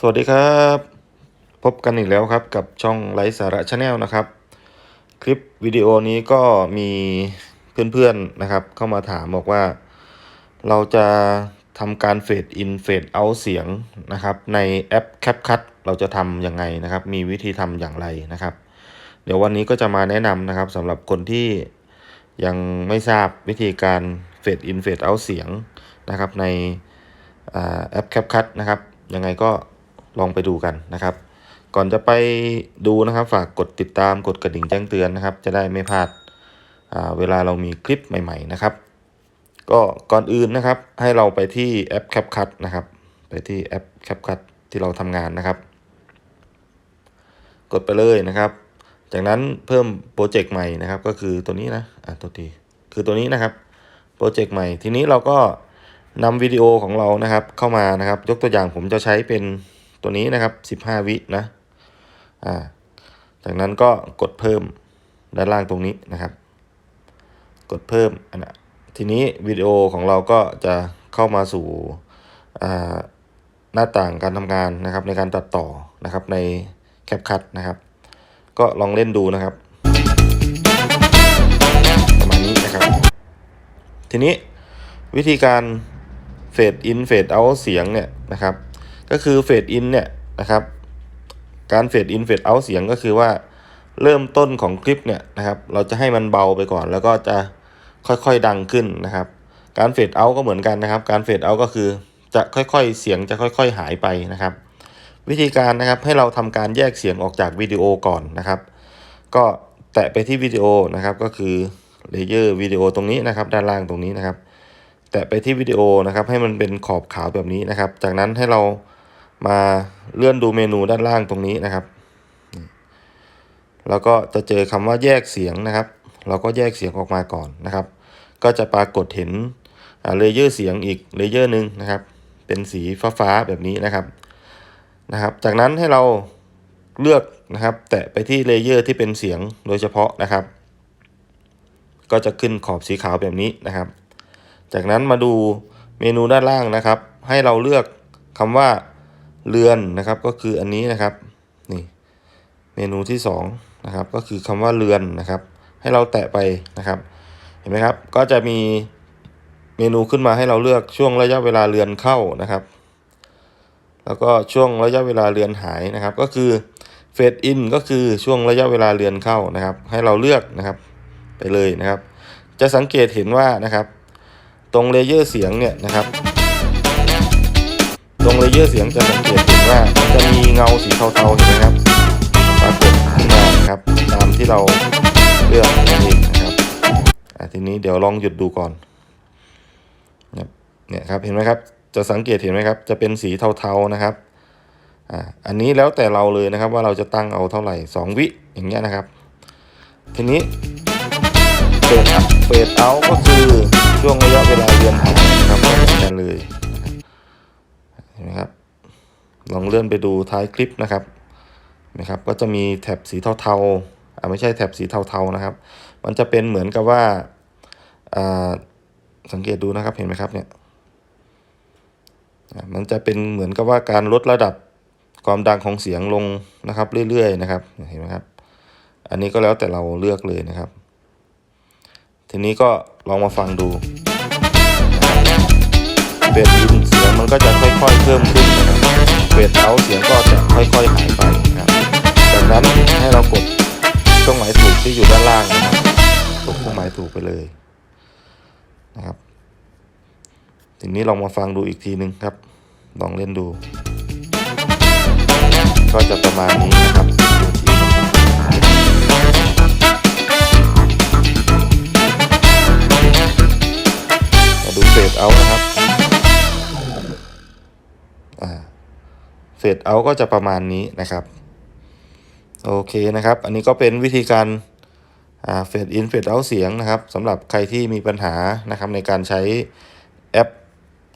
สวัสดีครับ พบกันอีกแล้วครับกับช่องไลฟ์สาระชาแนลนะครับ คลิปวิดีโอนี้ก็มีเพื่อนๆนะครับ เข้ามาถามบอกว่า เราจะทำการเฟดอินเฟดเอาเสียงนะครับ ในแอป CapCut เราจะทำยังไงนะครับ มีวิธีทำอย่างไรนะครับ เดี๋ยววันนี้ก็จะมาแนะนำนะครับสำหรับคนที่ยังไม่ทราบวิธีการเฟดอินเฟดเอาเสียงนะครับในแอป CapCut นะครับยังไงก็ ลองไปดูกันนะครับ ก่อนจะไปดูนะครับ ฝากกดติดตามกดกระดิ่งแจ้งเตือนนะครับ จะได้ไม่พลาดาเวลาเรามีคลิปใหม่ ๆ นะครับ ก็ก่อนอื่นนะครับ ให้เราไปที่แอป CapCut นะครับ ไปที่แอป CapCut ที่เราทำงานนะครับ กดไปเลยนะครับ จากนั้นเพิ่มโปรเจกต์ใหม่นะครับ ก็คือตัวนี้นะอะตัวทีคือตัวนี้นะครับโปรเจกต์ใหม่ ทีนี้เราก็นำวิดีโอของเรานะครับเข้ามานะครับ ยกตัวอย่างผมจะใช้เป็น ตัวนี้นะครับ 15 วินะอ่าจากนั้นก็กดเพิ่มด้านล่างตรงนี้นะครับ กดเพิ่มอันนะทีนี้วิดีโอของเราก็จะเข้ามาสู่หน้าต่างการทำงานนะครับ ในการตัดต่อนะครับใน CapCut นะครับ ก็ลองเล่นดูนะครับประมาณนี้นะครับ ทีนี้วิธีการเฟดอินเฟดเอาเสียงเนี่ยนะครับ ก็คือเฟดอินเนี่ยนะครับ การเฟดอินเฟดเอาเสียงก็คือว่าเริ่มต้นของคลิปเนี่ยนะครับ เราจะให้มันเบาไปก่อน แล้วก็จะค่อยๆดังขึ้นนะครับ การเฟดเอาก็เหมือนกันนะครับ การเฟดเอาก็คือจะค่อยๆเสียงจะค่อยๆหายไปนะครับ วิธีการนะครับให้เราทำการแยกเสียงออกจากวิดีโอก่อนนะครับ ก็แตะไปที่วิดีโอนะครับก็คือเลเยอร์วิดีโอตรงนี้นะครับ ด้านล่างตรงนี้นะครับ แตะไปที่วิดีโอนะครับ ให้มันเป็นขอบขาวแบบนี้นะครับ จากนั้นให้เรา มาเลื่อนดูเมนูด้านล่างตรงนี้นะครับ แล้วก็จะเจอคำว่าแยกเสียงนะครับ เราก็แยกเสียงออกมาก่อนนะครับ ก็จะปรากฏเห็นเลเยอร์เสียงอีกเลเยอร์หนึ่งนะครับ เป็นสีฟ้าๆแบบนี้นะครับนะครับ จากนั้นให้เราเลือกนะครับ แตะไปที่เลเยอร์ที่เป็นเสียงโดยเฉพาะนะครับ ก็จะขึ้นขอบสีขาวแบบนี้นะครับ จากนั้นมาดูเมนูด้านล่างนะครับ ให้เราเลือกคำว่า เรือนนะครับก็คืออันนี้นะครับนี่เมนูที่สองนะครับก็คือคำว่าเรือนนะครับ ให้เราแตะไปนะครับ เห็นไหมครับก็จะมีเมนูขึ้นมาให้เราเลือกช่วงระยะเวลาเรือนเข้านะครับ แล้วก็ช่วงระยะเวลาเรือนหายนะครับ ก็คือเฟดอินก็คือช่วงระยะเวลาเรือนเข้านะครับ ให้เราเลือกนะครับไปเลยนะครับ จะสังเกตเห็นว่านะครับ ตรงเลเยอร์เสียงเนี่ยนะครับ งเลเยอร์เสียงจะสังเกตเห็นว่าจะมีเงาสีเทาๆเห็นไหมครับปรากฏขึ้นมานครับตามที่เราเลือกนั่นเองนะครับทีนี้เดี๋ยวลองหยุดดูก่อนเนี่ยครับเห็นไหมครับจะสังเกตเห็นไหมครับ จะเป็นสีเทาๆนะครับอ่าอันนี้แล้วแต่เราเลยนะครับว่าเราจะตั้งเอาเท่าไหร่ 2 วิอย่างเงี้ยนะครับ ทีนี้เฟดอัพเฟดเอาก็คือช่วงระยะเวลาเรียนหายนะครับก็เหมือนกันเลย ลองเลื่อนไปดูท้ายคลิปนะครับนะครับก็จะมีแถบสีเทาๆอ่าไม่ใช่แถบสีเทาๆนะครับ มันจะเป็นเหมือนกับว่าอ่าสังเกตดูนะครับเห็นไหมครับเนี่ยมันจะเป็นเหมือนกับว่าการลดระดับความดังของเสียงลงนะครับ เรื่อยๆนะครับเห็นไหมครับ อันนี้ก็แล้วแต่เราเลือกเลยนะครับ ทีนี้ก็ลองมาฟังดูเฟดอินเสียงมันก็จะค่อยๆเพิ่มขึ้นนะครับ เฟดเอาเสียงก็จะค่อยๆหายไปนะครับจากนั้นให้เรากดเครื่องหมายถูกที่อยู่ด้านล่างนะครับกดเครื่องหมายถูกไปเลยนะครับทีนี้ลองมาฟังดูอีกทีหนึ่งครับ ลองเล่นดู ก็จะประมาณนี้นะครับ ดเอาก็จะประมาณนี้นะครับ โอเคนะครับ อันนี้ก็เป็นวิธีการเฟดอินเฟดเอาเสียงนะครับสำหรับใครที่มีปัญหานะครับในการใช้แอป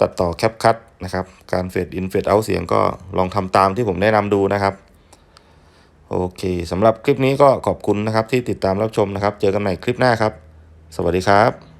ตัดต่อแคปคัตนะครับ การเฟดอินเฟดเอาเสียงก็ลองทำตามที่ผมแนะนำดูนะครับ โอเคสำหรับคลิปนี้ก็ขอบคุณนะครับที่ติดตามรับชมนะครับ เจอกันใหม่คลิปหน้าครับ สวัสดีครับ